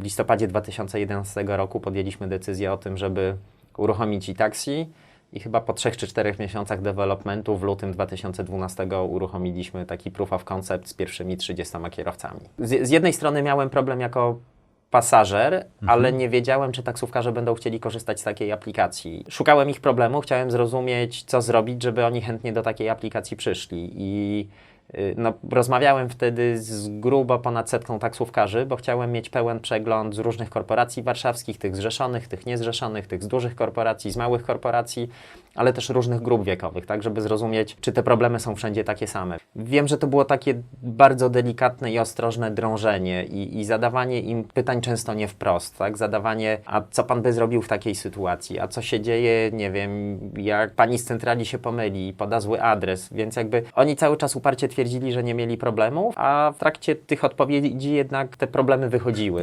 W listopadzie 2011 roku podjęliśmy decyzję o tym, żeby uruchomić e-taxi i chyba po 3 czy 4 miesiącach developmentu w lutym 2012 uruchomiliśmy taki proof of concept z pierwszymi 30 kierowcami. Z, z jednej strony miałem problem jako pasażer, ale nie wiedziałem, czy taksówkarze będą chcieli korzystać z takiej aplikacji. Szukałem ich problemu, chciałem zrozumieć, co zrobić, żeby oni chętnie do takiej aplikacji przyszli. I no, rozmawiałem wtedy z grubo ponad setką taksówkarzy, bo chciałem mieć pełen przegląd z różnych korporacji warszawskich, tych zrzeszonych, tych niezrzeszonych, tych z dużych korporacji, z małych korporacji, ale też różnych grup wiekowych, tak, żeby zrozumieć, czy te problemy są wszędzie takie same. Wiem, że to było takie bardzo delikatne i ostrożne drążenie i, i zadawanie im pytań często nie wprost, tak, zadawanie, a co pan by zrobił w takiej sytuacji, a co się dzieje, nie wiem, jak pani z centrali się pomyli i poda zły adres, więc jakby oni cały czas uparcie twierdzili, że nie mieli problemów, a w trakcie tych odpowiedzi jednak te problemy wychodziły.